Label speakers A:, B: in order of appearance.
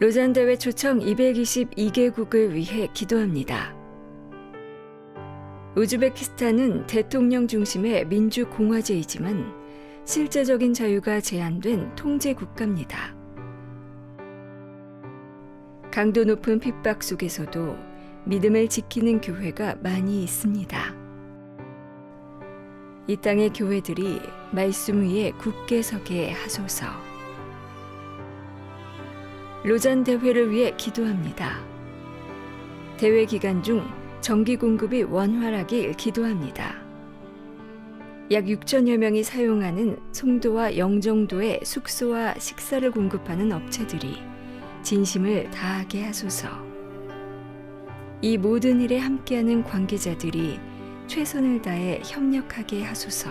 A: 로잔 대회 초청 222개국을 위해 기도합니다. 우즈베키스탄은 대통령 중심의 민주공화제이지만 실제적인 자유가 제한된 통제 국가입니다. 강도 높은 핍박 속에서도 믿음을 지키는 교회가 많이 있습니다. 이 땅의 교회들이 말씀 위에 굳게 서게 하소서. 로잔 대회를 위해 기도합니다. 대회 기간 중 전기 공급이 원활하길 기도합니다. 약 6천여 명이 사용하는 송도와 영종도의 숙소와 식사를 공급하는 업체들이 진심을 다하게 하소서. 이 모든 일에 함께하는 관계자들이 최선을 다해 협력하게 하소서.